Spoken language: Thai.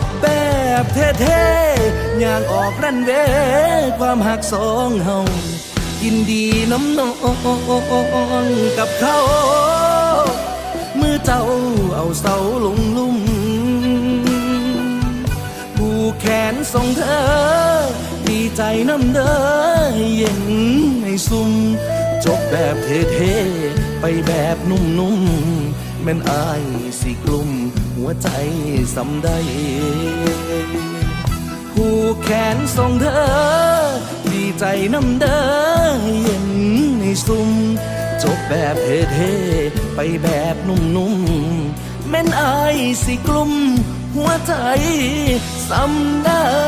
บแบบเท่ๆอย่างออกรันเวความหักสองเฮายินดีน้ำนองกับเขา มือเจ้าเอาเสาลงลุ่มผูกแขนส่งเธอ ดีใจน้ำเด้อเย็นให้ซุ่มจบแบบเท่ๆไปแบบนุ่มๆ แม่นอายสิกลุ่มหัวใจสำได้ผูกแขนส่งเธอ ดีใจน้ำเด้อเย็นให้ซุ่มจบแบบเท่ๆไปแบบนุ่มๆแม่นอายสิกลุ่มหัวใจสำได้